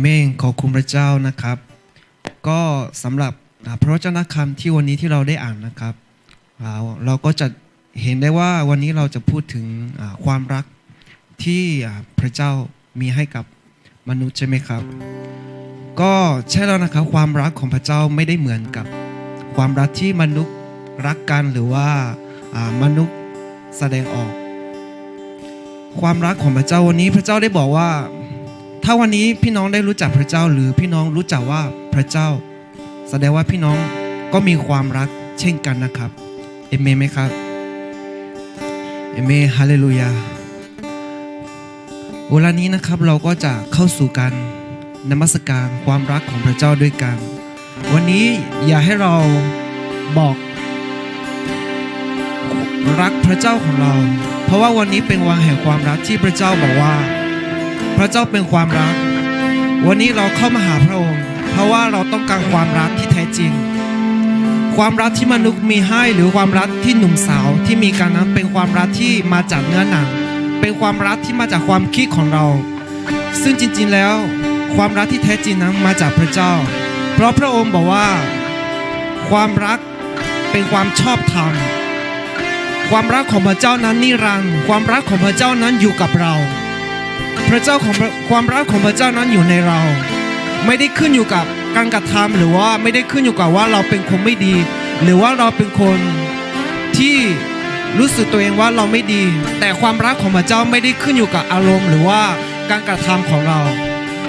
เมนขอคุณพระเจ้านะครับ ก็สำหรับพระเจ้านะคำที่วันนี้ที่เราได้อ่านนะครับ เราก็จะเห็นได้ว่าวันนี้เราจะพูดถึงความรักที่พระเจ้ามีให้กับมนุษย์ใช่ไหมครับ ก็ใช่แล้วนะครับ ความรักของพระเจ้าไม่ได้เหมือนกับ ความรักที่มนุษย์รักกันหรือว่ามนุษย์แสดงออก ความรักของพระเจ้าวันนี้พระเจ้าได้บอกว่า ถ้าวันนี้พี่น้องได้รู้จักพระเจ้าหรือพี่น้องรู้จักว่าพระเจ้า แสดงว่าพี่น้องก็มีความรักเช่นกันนะครับเอเมนไหมครับเอเมนฮาเลลูยาเวลานี้นะครับเราก็จะเข้าสู่การนมัสการความรักของพระเจ้าด้วยกัน วันนี้อย่าให้เราบอกรักพระเจ้าของเรา เพราะว่าวันนี้เป็นวันแห่งความรักที่พระเจ้าบอกว่า พระเจ้าเป็นความรัก วันนี้เราเข้ามาหาพระองค์ เพราะว่าเราต้องการความรักที่แท้จริง ความรักที่มนุษย์มีให้หรือความรักที่หนุ่มสาวที่มีกันนั้นเป็นความรักที่มาจากเนื้อหนัง เป็นความรักที่มาจากความคิดของเรา ซึ่งจริงๆแล้ว ความรักที่แท้จริงนั้นมาจากพระเจ้า เพราะพระองค์บอกว่า ความรักเป็นความชอบธรรมความรักของพระเจ้านั้นนิรันดร์ความรักของพระเจ้านั้นอยู่กับเรา พระเจ้าของความรักของพระเจ้านั้นอยู่ในเรา ไม่ได้ขึ้นอยู่กับการกระทำหรือว่าไม่ได้ขึ้นอยู่กับว่าเราเป็นคนไม่ดี หรือว่าเราเป็นคนที่รู้สึกตัวเองว่าเราไม่ดี แต่ความรักของพระเจ้าไม่ได้ขึ้นอยู่กับอารมณ์ หรือว่าการกระทำของเรา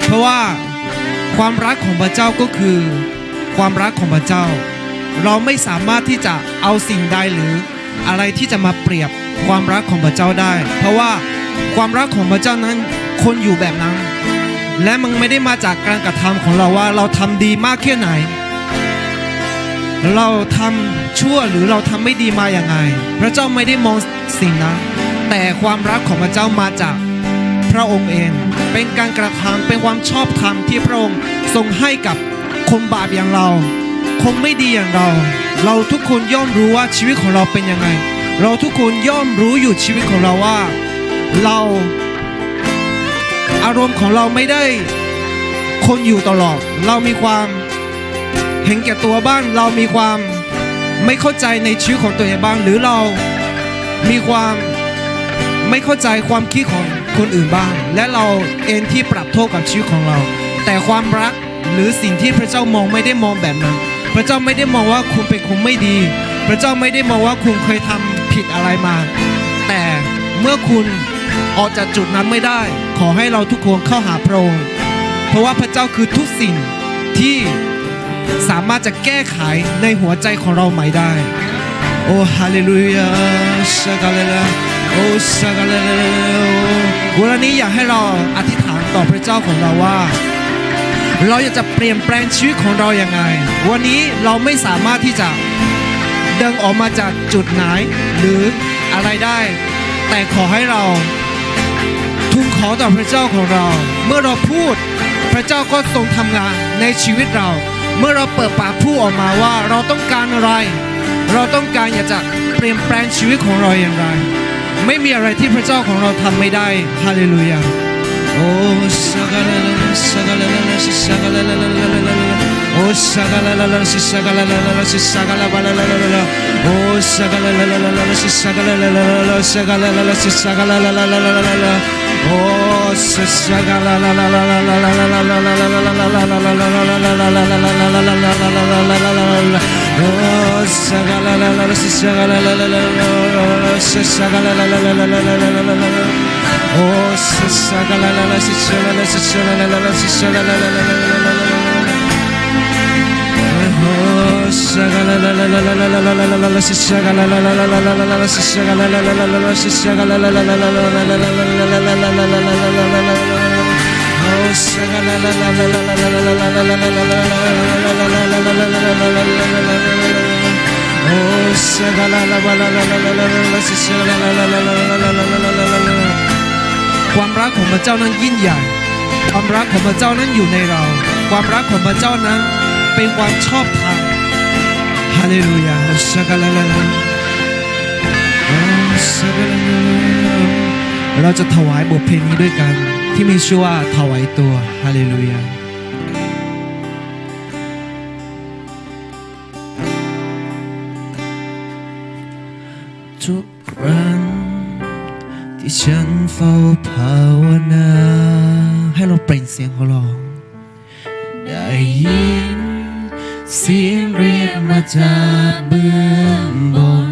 เพราะว่าความรักของพระเจ้าก็คือ ความรักของพระเจ้า เราไม่สามารถที่จะเอาสิ่งใดหรืออะไรที่จะมาเปรียบความรักของพระเจ้าได้ เพราะว่า ความรักของพระเจ้านั้นคนอยู่แบบนั้น และมันไม่ได้มาจากการกระทำของเราว่าเราทำดีมากแค่ไหน เราทำชั่วหรือเราทำไม่ดีมาอย่างไง พระเจ้าไม่ได้มองสิ่งนั้นแต่ความรักของพระเจ้ามาจากพระองค์เอง เป็นการกระทำเป็นความชอบธรรมที่พระองค์ทรงให้กับคนบาปอย่างเราคนไม่ดีอย่างเรา เราทุกคนย่อมรู้ว่าชีวิตของเราเป็นยังไง เราทุกคนย่อมรู้อยู่ชีวิตของเราว่า เราอารมณ์ของเราไม่ได้คนอยู่ตลอด เรามีความเห็นแก่ตัวบ้าง เรามีความไม่เข้าใจในชีวิตของตัวเองบ้าง หรือเรามีความไม่เข้าใจความคิดของคนอื่นบ้าง และเราเองที่ปรับโทษกับชีวิตของเรา แต่ความรักหรือสิ่งที่พระเจ้ามองไม่ได้มองแบบนั้น พระเจ้าไม่ได้มองว่าคุณเป็นคนไม่ดี พระเจ้าไม่ได้มองว่าคุณเคยทำผิดอะไรมา แต่เมื่อคุณ ออกจากจุดนั้นไม่ได้ ขอให้เราทุกคนเข้าหาพระองค์เพราะว่าพระเจ้าคือทุกสิ่งที่สามารถจะแก้ไขในหัวใจของเราใหม่ได้ โอ้ฮาเลลูยาชกาเลลาโอ้ชกาเลลาวันนี้อยากให้เราอธิษฐานต่อพระเจ้าของเราว่า เราอยากจะเปลี่ยนแปลงชีวิตของเราอย่างไง วันนี้เราไม่สามารถที่จะเดิงออกมาจากจุดไหนหรืออะไรได้ แต่ขอให้เรา ทูลขอต่อพระเจ้าของเรา เมื่อเราพูดพระเจ้าก็ทรงทำงานในชีวิตเรา เมื่อเราเปิดปากพูดออกมาว่าเราต้องการอะไร เราต้องการอยากจะเปลี่ยนแปลงชีวิตของเราอย่างไร ไม่มีอะไรที่พระเจ้าของเราทำไม่ได้ฮาเลลูยาโอ้สักาลาลาสักาลาลาสักาลาลาลาโอ้สักาลาลาลาสกาลาลาลาสักาลาบาลาลาลาโอ้สกาลาลาลาสกาลาลาลาสกาลาลาลาสกาลาลาลา Oh, ความรักของพระเจ้านั้นยิ่งใหญ่ ความรักของพระเจ้านั้นอยู่ในเรา ความรักของพระเจ้านั้นเป็นความชอบธรรม 할렐루야 사갈라라라 เราจะถวายบทเพลงนี้ด้วยกัน ที่มีชื่อว่าถวายตัวฮาเลลูยาทุกครั้งที่ฉันเฝ้าภาวนา ให้เราเปล่งเสียงของเราได้ยินเสียง มาจากเบื้องบน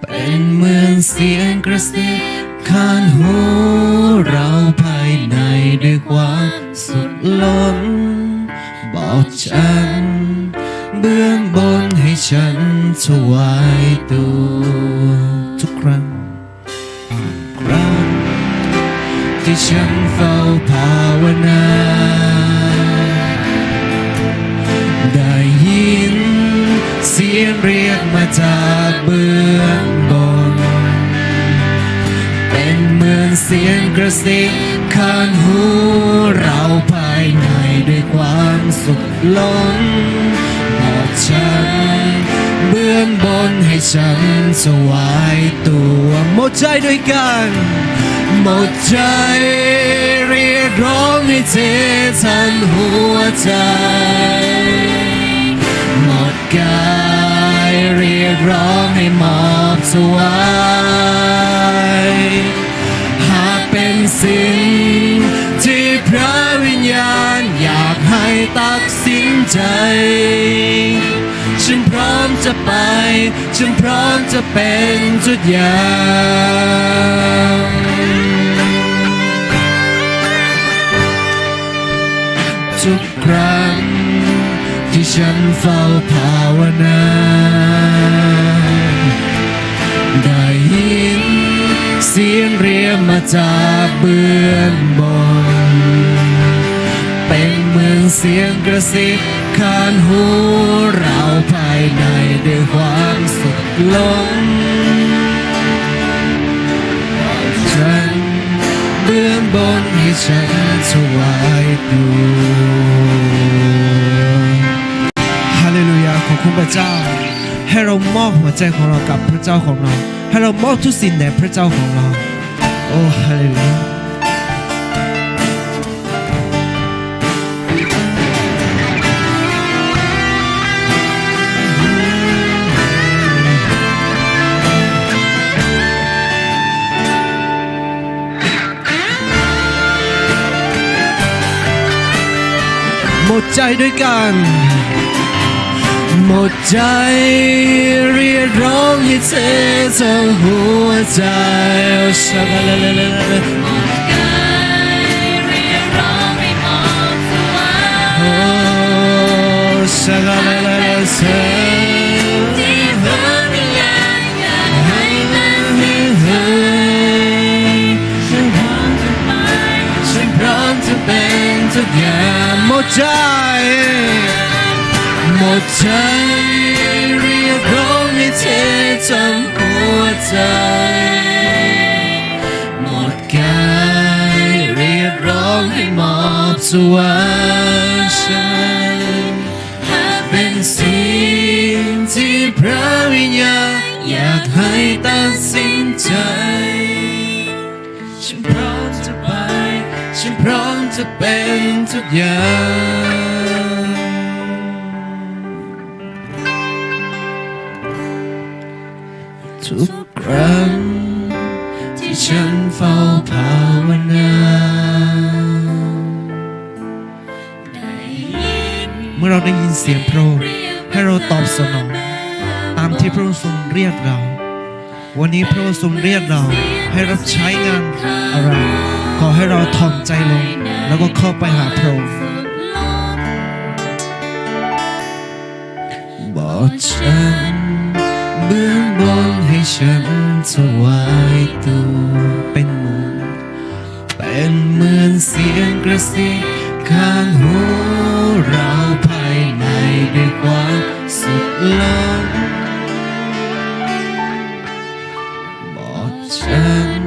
เป็นเหมือนเสียงกระซิบข้างหูเราภายในด้วยความสุดล้น บอกฉัน เบื้องบนให้ฉันถวายตัวทุกครั้งครั้งที่ฉันเฝ้าภาวนา จากเบื้องบน เป็นเหมือนเสียงกระซิบข้างหูเราภายในด้วยความสุขล้นบอกฉัน เบื้องบนให้ฉันสวายตัวหมดใจด้วยกันหมดใจเรียกร้องให้เททันหัวใจ หมดกาย เรียกร้องให้มอบสวายหากเป็นสิ่งที่พระวิญญาณอยากให้ตัดสินใจ ฉันพร้อมจะไป ฉันพร้อมจะเป็นทุกอย่างทุกครั้ง ฉันเฝ้าภาวนาได้ยินเสียงเรียกมาจากเบื้องบน เป็นเหมือนเสียงกระซิบขางหูเราภายในด้วยความสุขล้นฉันเบื้องบนให้ฉันถวายตัว พระเจ้า ให้เรามอบหัวใจของเรากับพระเจ้าของเรา ให้เรามอบทุกสิ่งแด่พระเจ้าของเรา โอ้ฮาเลลูยาหมดใจด้วยกัน หมดใจเรียกร้องให้เธอทั้งหัวใจโอ้ชาลาลาลาลาลาโอ้ชาลาลาลาลาเธอฉันพร้อมจะไปฉันพร้อมจะเป็นทุกอย่างหมดใจ หมดใจเรียกร้องให้เธอจำหัวใจ หมดกายเรียกร้องให้มอบสวรรค์ฉันเป็นสิ่งที่พระวิญญาณอยากให้ตัดสินใจ ฉันพร้อมจะไป ฉันพร้อมจะเป็นทุกอย่าง ทุกครั้ง ที่ฉันเฝ้าภาวนาเมื่อเราได้ยินเสียงพระองค์ให้เราตอบสนอง ตามที่พระองค์ทรงเรียกเรา วันนี้พระองค์ทรงเรียกเราให้รับใช้งานอะไร ขอให้เราถ่อมใจลง แล้วก็เข้าไปหาพระองค์บอกฉัน เบื้องบนให้ฉันถวายตัวเป็นเหมือนเป็นเหมือนเสียงกระซิบข้างหูเราภายในด้วยความสุขล้นบอกฉัน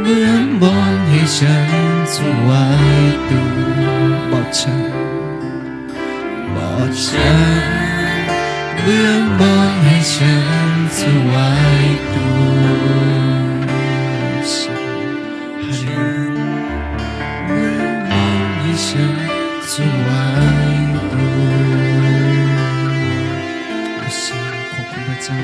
เบื้องบนให้ฉันถวายตัวบอกฉันบอกฉัน เบื้องบนให้ฉันถวาตัวฉันเงบให้ฉันถวาตัวขอบคุณพระเจ้า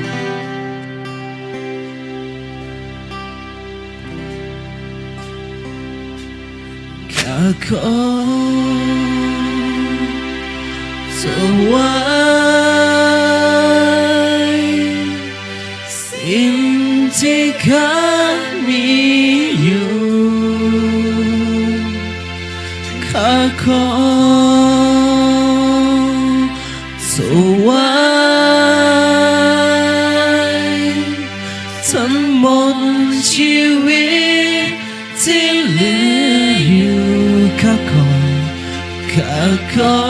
ข้าขอ อถวายทั้งหมดชีวิตที่เหลืออยู่ข้าขอข้าขอ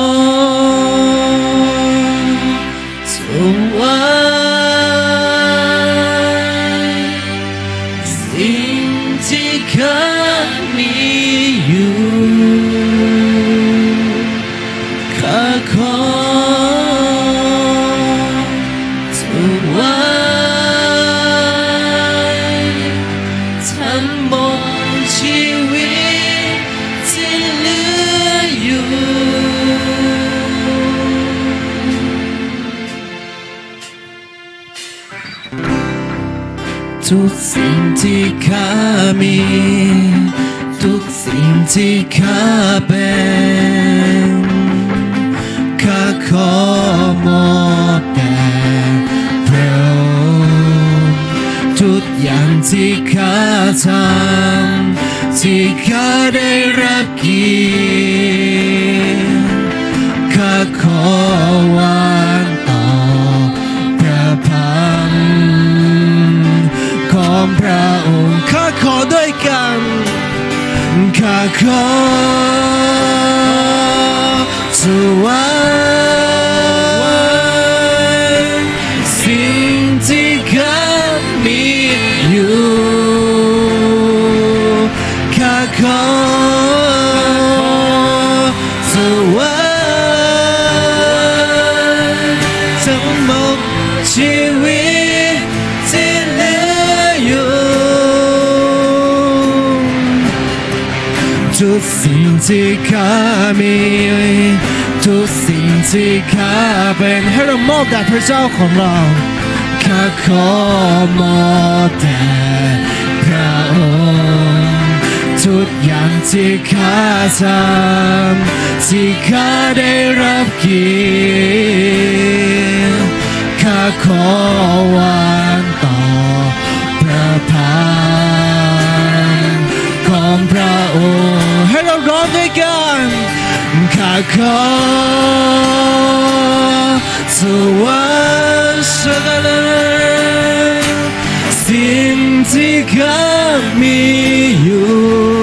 ทุกสิ่งที่ข้ามี ทุกสิ่งที่ข้าเป็นข้าขอมอบแด่พระองค์ทุกอย่างที่ข้าทำที่ข้าได้รับเกีย พระองค์ข้าขอด้วยกันข้าขอสวาย ที่ข้ามีทุกสิ่งที่ข้าเป็นให้เรามอบแด่พระเจ้าของเราข้าขอมอบแด่พระองค์ทุกอย่างที่ข้าทำที่ข้าได้รับเกียรติข้าขอวางต่อพระพักตร์ของพระองค์ ให้เราร้อ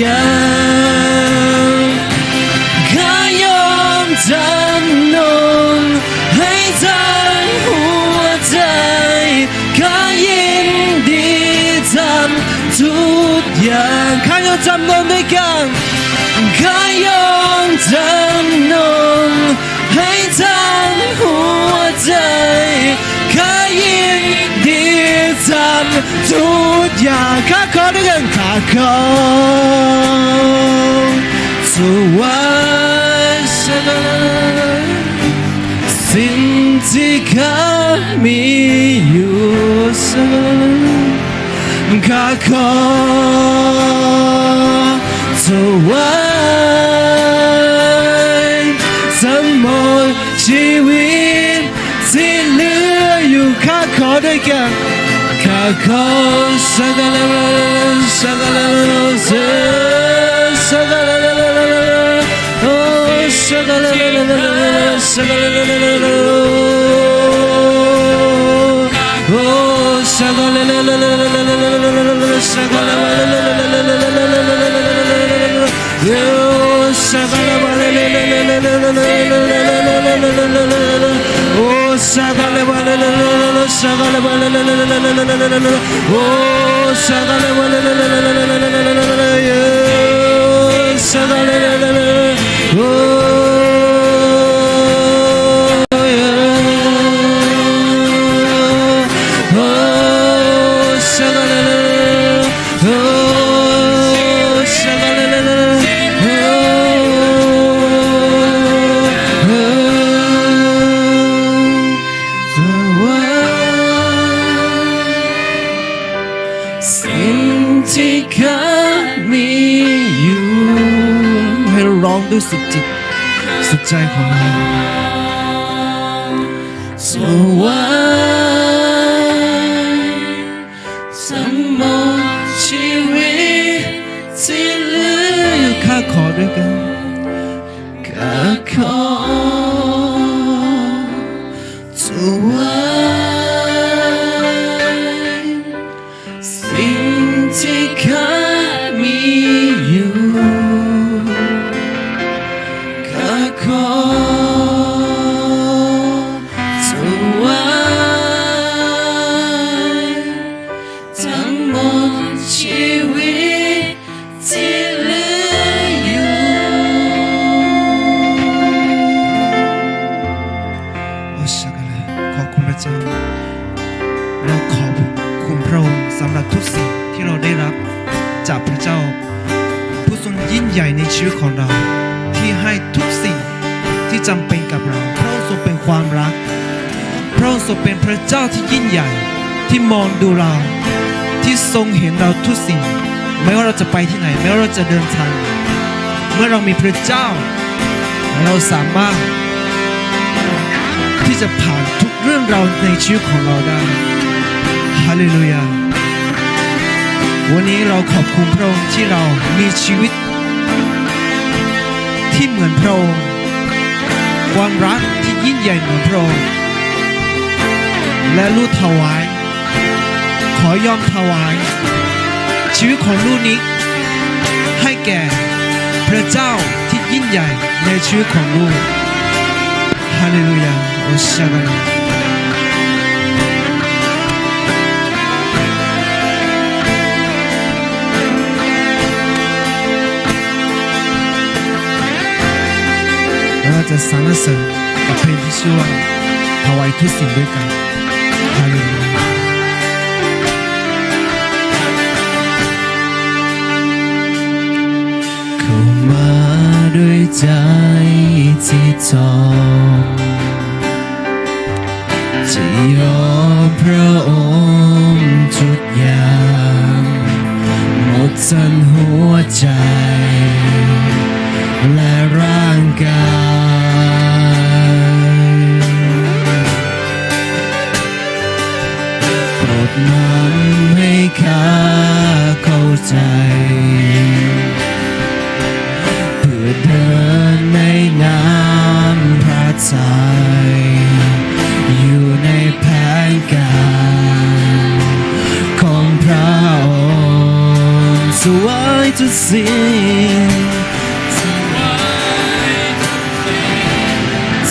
ยังขยอมจำนนให้ทาหัวใจข้ายินดีทำทุกอย่างข้ายอมจำนนด้วยกัน ทุกอย่างข้าขอด้วยกันข้าขอถวายสักสิ่งที่ข้ามีอยู่สักข้าขอถวายทั้งหมดชีวิตที่เหลืออยู่ข้าขอด้วยกัน Oh, sagale oh ด้วยสุดจิต สุดใจของเรา เดินทาง เมื่อเรามีพระเจ้า เราสามารถ ที่จะผ่านทุกเรื่องราวในชีวิตของเราได้ฮาเลลูยาวันนี้เราขอบคุณพระองค์ที่เรามีชีวิต ที่เหมือนพระองค์ความรักที่ยิ่งใหญ่เหมือนพระองค์และลูกถวาย ขอยอมถวาย ชีวิตของลูกนี้ ให้แก่พระเจ้าที่ยิ่งใหญ่ในชีวิตของลูกฮาเลลูยาโอชาบาเราจะสรรเสริญกับเพลงที่ชื่อว่าถวายทุกสิ่งด้วยกันฮาเลลูยา ด้วยใจที่ทองที่รอพระองค์ทุกอย่างหมดทั้งหัวใจ และร่างกายโปรดนำให้ข้าเข้าใจ อเดินในน้ำพระทัยอยู่ในแผนการของพระองค์สวยทุกสิ่ง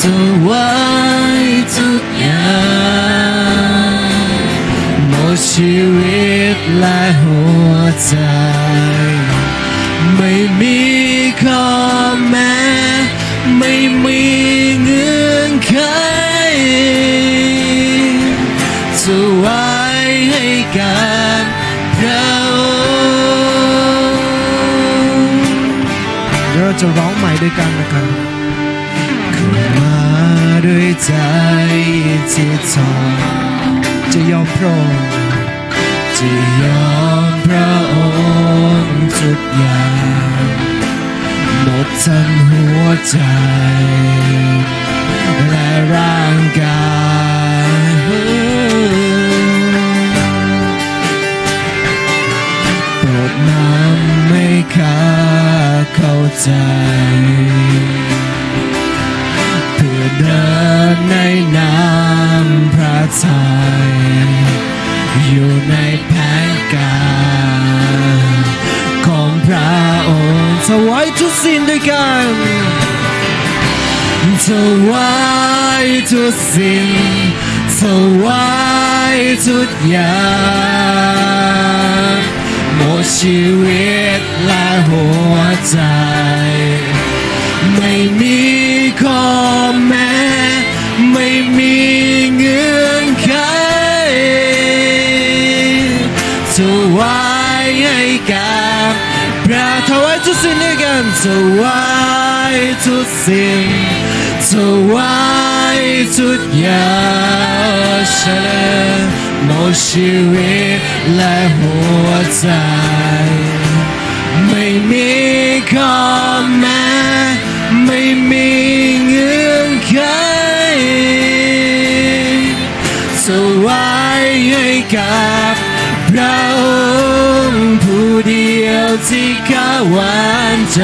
สวยทุกอย่างหมดชีวิตและหัว มีเงื่อนไขจะไว้ให้กับเราเดี๋ยวเราจะร้องใหม่ด้วยกันนะครับมาด้วยใจที่ทองจะยอมพระองค์จะยอมพระองค์ทุกอย่าง หมดทั้งหัวใจ และร่างกายโปรดน้ำให้ข้าเข้าใจ เพื่อเดินในน้ำพระทัย วายทุกสิ่งถวายทุกอย่างหมดชีวิตและหัวใจ ไม่มีข้อแม้ไม่มีเงื่อนไขถวายให้กับพระถวายทุกสิ่งด้วยกันถวายทุกสิ่ง ถวายทุกอย่างฉันหมดชีวิตและหัวใจ ไม่มีข้อแม้ไม่มีเงื่อนไขสวายให้กับพระองค์ผู้เดียวที่ข้าหวานใจ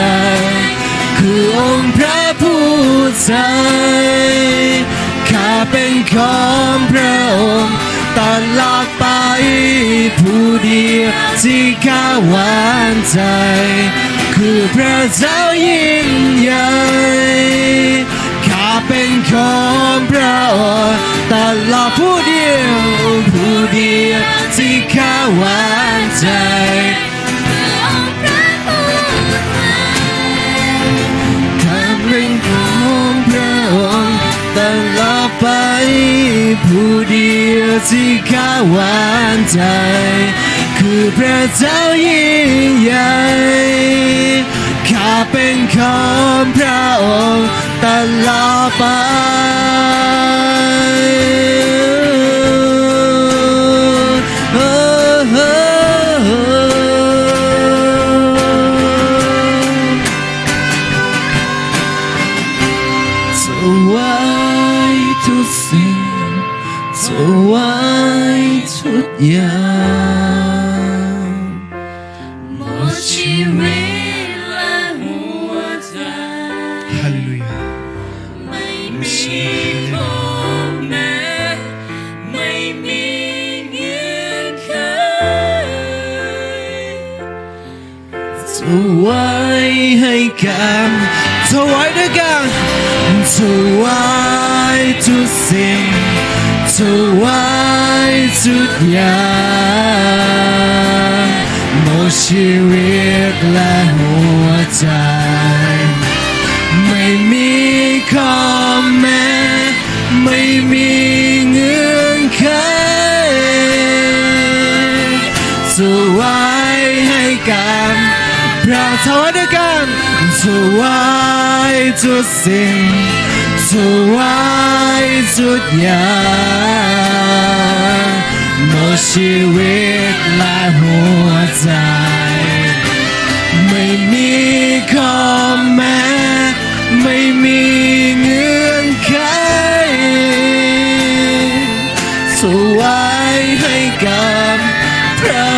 ใจข้าเป็นของพระองค์ตลอดไปผู้เดียวที่ข้าหวานใจ คือพระเจ้ายิ่งใหญ่ข้าเป็นของพระองค์ตลอดผู้เดียวผู้เดียวที่ข้าหวานใจ ผู้เดียวที่ข้าหวานใจ คือพระเจ้ายิ่งใหญ่ข้าเป็นของพระองค์ตลอดไป วายให้กันถวายด้วยกันถวายทุกสิ่งถวายทุกอย่างหมดชีวิตและหัวใจ ไม่มีข้อ สวายทุกสิ่งสวายทุกอย่างหมดชีวิตและหัวใจ ไม่มีข้อแม้ไม่มีเงื่อนไขสวายให้กับพระ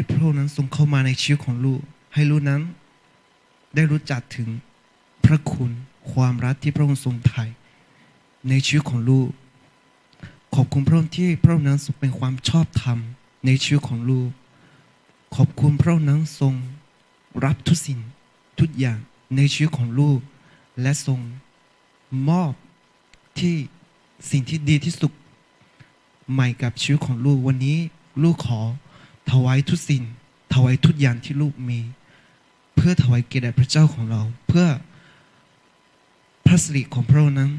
ที่พระองค์นั้นทรงเข้ามาในชีวิตของลูก ให้ลูกนั้น ได้รู้จักถึงพระคุณความรักที่พระองค์ทรงไถ่ในชีวิตของลูก ขอบคุณพระองค์ที่พระองค์นั้นทรงเป็นความชอบธรรมในชีวิตของลูก ขอบคุณพระองค์นั้นทรงรับทุกสิ่งทุกอย่างในชีวิตของลูก และทรงมอบที่สิ่งที่ดีที่สุดใหม่กับชีวิตของลูกวันนี้ลูกขอ ถวายทุกสิ่ง ถวายทุกอย่างที่ลูกมี เพื่อถวายเกียรติพระเจ้าของเรา เพื่อพระสิริของพระองค์นั้น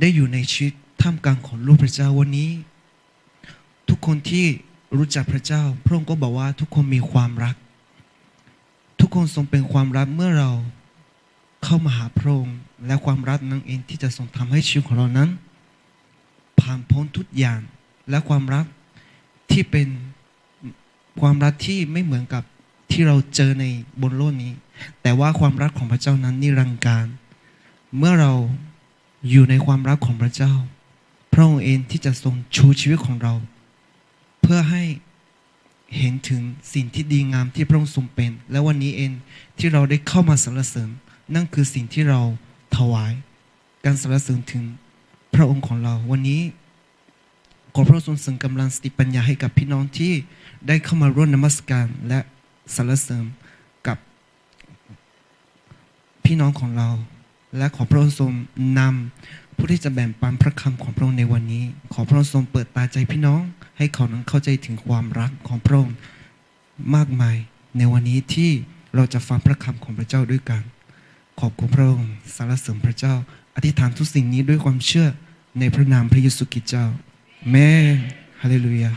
ได้อยู่ในชีวิตท่ามกลางของลูกพระเจ้าวันนี้ ทุกคนที่รู้จักพระเจ้า พระองค์ก็บอกว่าทุกคนมีความรัก ทุกคนทรงเป็นความรักเมื่อเราเข้ามาหาพระองค์และความรักนั้นเองที่จะทรงทำให้ชีวิตของเรานั้น ผ่านพ้นทุกอย่างและความรัก ที่เป็นความรักที่ไม่เหมือนกับที่เราเจอในบนโลกนี้ แต่ว่าความรักของพระเจ้านั้นนิรันดร์การ เมื่อเราอยู่ในความรักของพระเจ้า พระองค์เองที่จะทรงชูชีวิตของเรา เพื่อให้เห็นถึงสิ่งที่ดีงามที่พระองค์ทรงเป็น และวันนี้เองที่เราได้เข้ามาสรรเสริญ นั่นคือสิ่งที่เราถวาย การสรรเสริญถึงพระองค์ของเราวันนี้ ขอพระองค์ทรงเสริมกำลังสติปัญญาให้กับพี่น้องที่ได้เข้ามาร่วมนมัสการและสรรเสริญกับพี่น้องของเรา และขอพระองค์ทรงนำผู้ที่จะแบ่งปันพระคำของพระองค์ในวันนี้ ขอพระองค์ทรงเปิดตาใจพี่น้อง ให้เขานั้นเข้าใจถึงความรักของพระองค์มากมายในวันนี้ที่เราจะฟังพระคำของพระเจ้าด้วยกัน ขอบคุณพระองค์สรรเสริญพระเจ้า อธิษฐานทุกสิ่งนี้ด้วยความเชื่อในพระนามพระเยซูคริสต์เจ้า แม่ฮาเลลูยา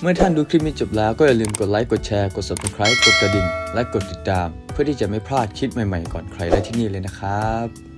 เมื่อท่านดูคลิปนี้จบแล้วก็อย่าลืมกดไลค์กดแชร์กด subscribe กดกระดิ่ง และกดติดตาม เพื่อที่จะไม่พลาดคลิปใหม่ๆก่อนใครได้ที่นี่เลยนะครับ